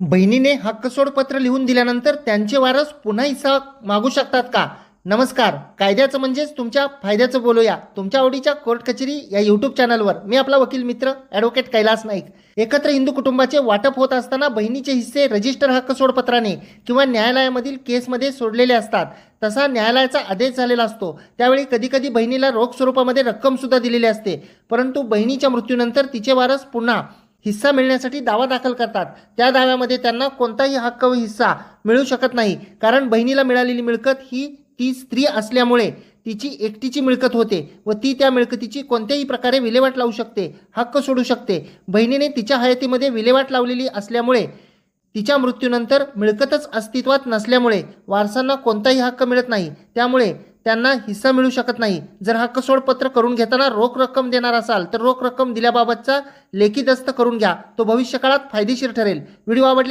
बहिणीने हक्कसोड पत्र लिहून दिल्यानंतर त्यांचे वारस पुन्हा हिस्सा मागू शकतात का? नमस्कार. कायद्याचं म्हणजेच तुमच्या फायद्याचं बोलूया. तुमच्या आवडीच्या कोर्ट कचेरी या यूट्यूब चॅनलवर मी आपला वकील मित्र ॲडव्होकेट कैलास नाईक. एकत्र हिंदू कुटुंबाचे वाटप होत असताना बहिणीचे हिस्से रजिस्टर हक्क सोडपत्राने किंवा न्यायालयामधील केसमध्ये सोडलेले असतात. तसा न्यायालयाचा आदेश झालेला असतो. त्यावेळी कधीकधी बहिणीला रोख स्वरूपामध्ये रक्कमसुद्धा दिलेली असते. परंतु बहिणीच्या मृत्यूनंतर तिचे वारस पुन्हा हिस्सा मिळण्यासाठी दावा दाखल करतात. त्या दाव्यामध्ये त्यांना कोणताही हक्क व हिस्सा मिळू शकत नाही. कारण बहिणीला मिळालेली मिळकत ही ती स्त्री असल्यामुळे तिची एकटीची मिळकत होते व ती त्या मिळकतीची कोणत्याही प्रकारे विल्हेवाट लावू शकते हक्क सोडू शकते. बहिणीने तिच्या हयातीमध्ये विल्हेवाट लावलेली असल्यामुळे तिच्या मृत्यूनंतर मिळकतच अस्तित्वात नसल्यामुळे वारसांना कोणताही हक्क मिळत नाही. त्यामुळे त्यांना हिस्सा मिळू शकत नाही. जर हक्कसोडपत्र करून घेताना रोख रक्कम देणार असाल तर रोख रक्कम दिल्याबाबतचा लेखी दस्त करून घ्या. तो भविष्यकाळात फायदेशीर ठरेल. व्हिडिओ आवडल्या